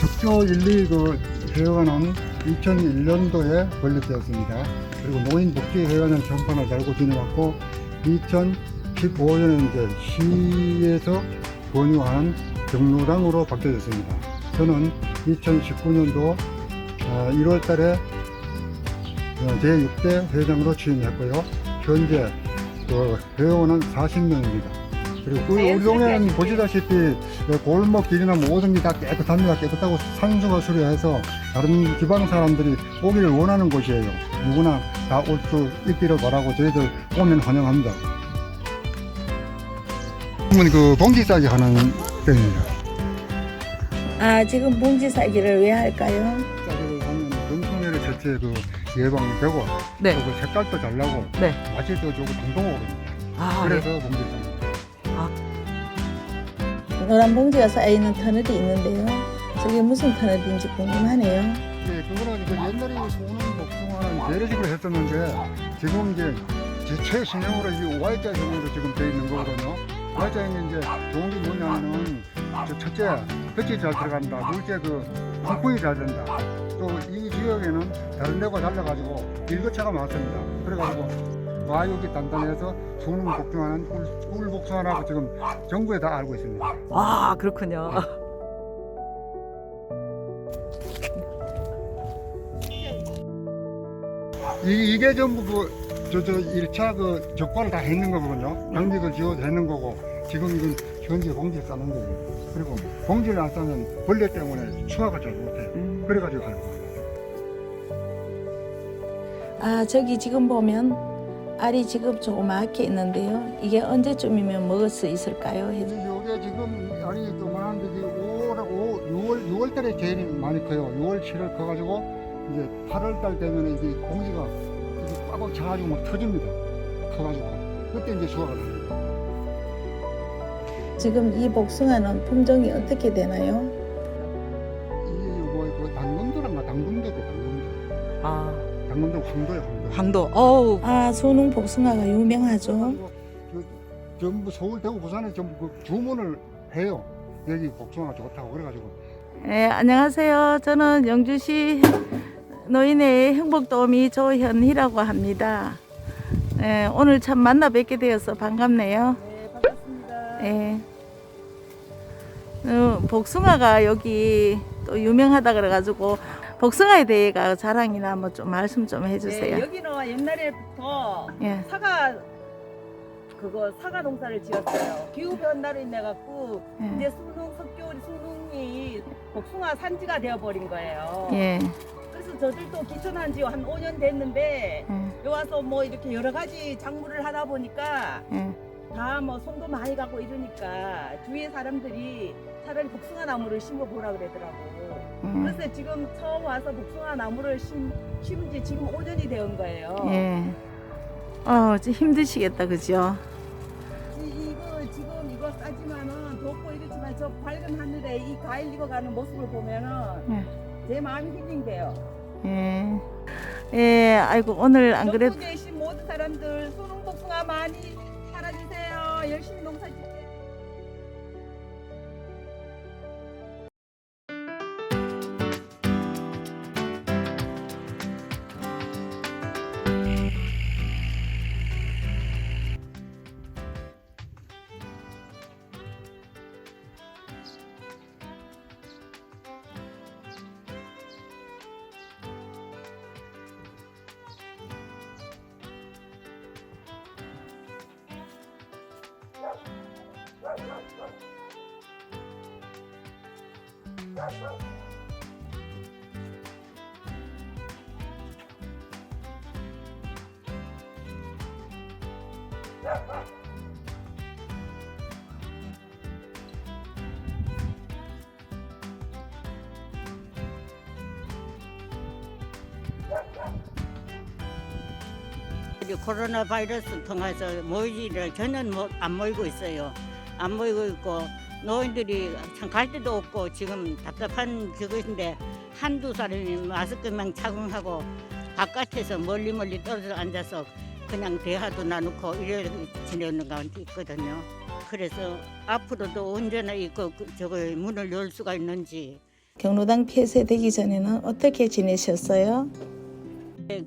직조 119 회원은 2001년도에 건립되었습니다. 그리고 노인 복지 회원은 전판을 달고 지내왔고 2015년에 이제 시에서 권유한 경로당으로 바뀌어졌습니다. 저는 2019년도 1월 아, 달에 제6대 회장으로 취임했고요. 현재 그 회원은 40명입니다. 그리고 그 우리 동네는 보시다시피 그 골목 길이나 모든 게 다 깨끗합니다. 깨끗하고 산수가 수려해서 다른 지방 사람들이 오기를 원하는 곳이에요. 누구나 다 올 수 있기를 바라고 저희들 오면 환영합니다. 지금은 그 봉지 싸기 하는 때입니다. 아, 지금 봉지 싸기를 왜 할까요? 싸기를 하면 전통열의 자체 그 예방이 되고 네. 또 그 색깔도 잘 나고 네. 맛이 더 좋고 동동하거든요. 아, 그래서 봉지 싸기. 노란 봉지가 쌓여있는 터널이 있는데요. 저게 무슨 터널인지 궁금하네요. 네, 그거는 그 옛날에 소는 복숭아는 이런 식으로 했었는데 지금 이제 제 최신형으로 이 Y자 형으로 지금 돼 있는 거거든요. Y자형이 이제 좋은 게 뭐냐면은 저 첫째 볕이 잘 들어간다. 둘째 그 풍풍이 잘 된다. 또 이 지역에는 다른 데가 달라가지고 일교차가 많습니다. 그래가지고 과육이 단단해서 소는 복숭아는 꿀, 꿀 복숭아라고 지금 전국에 다 알고 있습니다. 아 그렇군요. 이, 이게 전부 그, 저, 저, 1차 그 적과를 다 했는 거거든요. 양식을 지어서 했는 거고, 지금 이건 현재 봉지에 싸는 거고. 그리고 봉지를 안 싸면 벌레 때문에 수확을 잘 못해요. 음. 그래가지고 하는 거예요. 아, 저기 지금 보면 알이 지금 조그맣게 있는데요. 이게 언제쯤이면 먹을 수 있을까요? 이게 지금 또만한데 이게 5월, 5, 6월, 6월 달에 제일 많이 커요. 6월, 7월 커가지고 이제 8월 달 되면 봉지가 이게 꽉꽉 차가지고 막 터집니다. 커가지고. 그때 이제 수확을 합니다. 지금 이 복숭아는 품종이 어떻게 되나요? 이게 뭐그 당근도란가 당근도도 당근도. 아 당근도 황도예요, 황도. 황도. 어우 아, 소농 복숭아가 유명하죠. 저, 전부 서울, 대구, 부산에 전부 그 주문을 해요. 여기 복숭아가 좋다고 그래가지고 네, 안녕하세요. 저는 영주시 노인의 행복도우미 조현희라고 합니다. 네, 오늘 참 만나 뵙게 되어서 반갑네요. 네 반갑습니다. 네. 어, 복숭아가 여기 또 유명하다 그래가지고 복숭아에 대해가 자랑이나 뭐좀 말씀 좀 해주세요. 네, 여기는 옛날에부터 예. 사과 그거 사과 농사를 지었어요. 기후 변화로 인해 갖고 예. 이제 수능 석겨울이 수능이 복숭아 산지가 되어 버린 거예요. 예. 그래서 저들도 기촌한 지 한 5년 됐는데 예. 여기 와서 뭐 이렇게 여러 가지 작물을 하다 보니까 예. 다뭐 손도 많이 가고 이러니까 주위에 사람들이 차라리 복숭아 나무를 심어 보라 그러더라고. 음. 그래서 지금 처음 와서 복숭아 나무를 심, 심은 지 지금 5년이 되은 거예요. 예. 어, 좀 힘드시겠다, 그죠? 이, 이거 지금 이거 싸지만은 덥고 이렇지만 저 밝은 하늘에 이 과일 익어가는 모습을 보면은 네. 제 마음이 힐링돼요. 예. 예, 아이고, 오늘 안 그래도. 전국에 계신 모든 사람들 소농 복숭아 많이 살아주세요. 열심히 농사 짓 코로나 바이러스 통해서 모이지를 전혀 뭐- 안 모이고 있어요. 안 모이고 있고 노인들이 참 갈 데도 없고 지금 답답한 그것인데 한두 사람이 마스크만 착용하고 바깥에서 멀리 멀리 떨어져 앉아서 그냥 대화도 나누고 이래 지내는 가운데 있거든요. 그래서 앞으로도 언제나 이거 그 저거 문을 열 수가 있는지 경로당 폐쇄되기 전에는 어떻게 지내셨어요?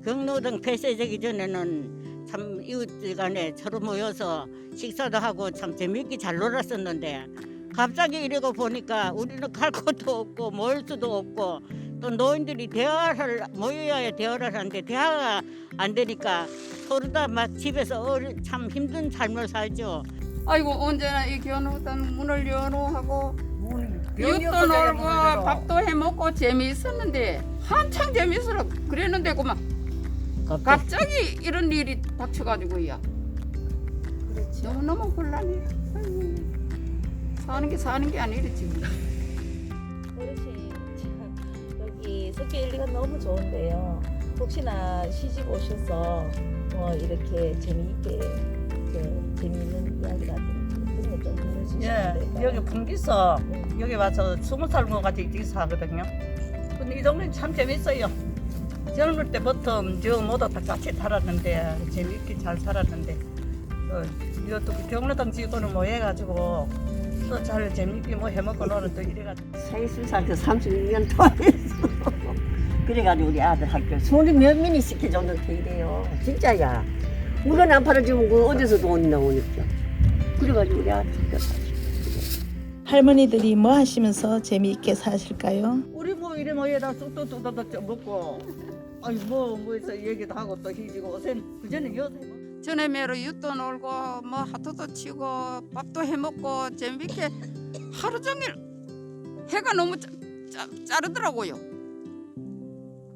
경로등 폐쇄되기 전에는 참 이웃들 간에 서로 모여서 식사도 하고 참 재미있게 잘 놀았었는데 갑자기 이러고 보니까 우리는 갈 곳도 없고 모일 수도 없고 또 노인들이 대화를 모여야 대화를 하는데 대화가 안 되니까 서로 다 막 집에서 어려- 참 힘든 삶을 살죠. 아이고 언제나 이 견우단 문을 열어하고 면이 육도 놀고. 밥도 해 먹고 재미있었는데 한창 재미있으라 그랬는데 그만 갑자기 이런 일이 닥쳐가지고야 너무 너무 곤란해 아이고, 사는 게 사는 게 아니래 지금 어르신 여기 석계 1리가 너무 좋은데요. 혹시나 시집 오셔서 뭐 이렇게 재미있게 그 재미있는 이야기라든지 그런 거좀 들려주시면 예, 될까요? 여기 풍기서 네. 여기 와서 스무 살 먹어가지고 이렇게 사거든요. 근데 이 동네 참 재밌어요. 젊을 때부터 저 모두 다 같이 살았는데 재밌게 잘 살았는데 또 이것도 경로당 지구는 뭐 해가지고 또 잘 재밌게 뭐 해먹고 노는 또 이래가지고 생일살 때 32년 동안했어. 그래가지고 우리 아들 학교 손이 몇 미니 시켜줬는데 이래요. 진짜야. 물건 안 팔아주면 그 어디서 돈이 나오니까. 그래가지고 우리 아들 학교. 할머니들이 뭐 하시면서 재미있게 사실까요? 우리 뭐 이래 뭐 얘다 쑥도 뜯어서 먹고 아니 뭐뭐 해서 얘기도 하고 또 희지고 요새 그전에 요새 뭐. 전에 매로 육도 놀고 뭐 하트도 치고 밥도 해먹고 재밌게 하루 종일 해가 너무 짜, 짜, 짜르더라고요.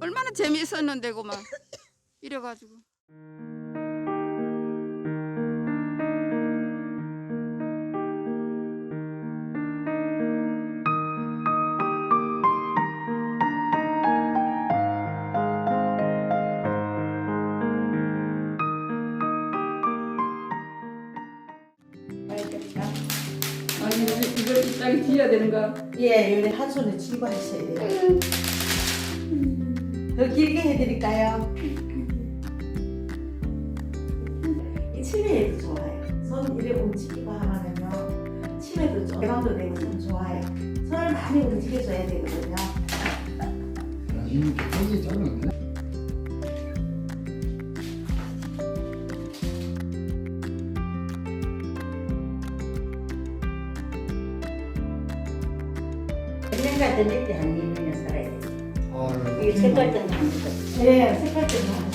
얼마나 재미있었는데 그만 이래가지고 이따기 뒤야 되는가? 예, 여기 한 손에 쥐고 하셔야 돼요. 더 길게 해드릴까요? 이 치매에도 좋아요. 손 이렇게 움직이고 하면요. 치매도 조정도 되고 좀 좋아요. 손을 많이 움직여줘야 되거든요. 거기 저는 생각 때문에 한 2년 살아야 돼. 아, 이게 때문에 안 돼. 네, 색깔 때문에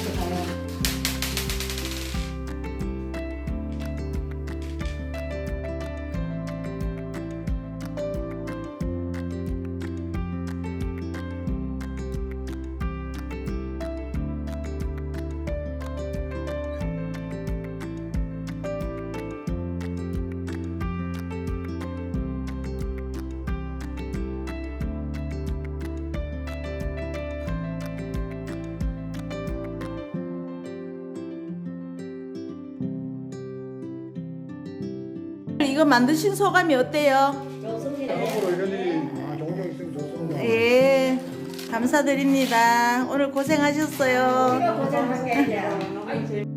이거 만드신 소감이 어때요? 좋습니다. 예, 감사드립니다. 오늘 고생하셨어요. 고생하게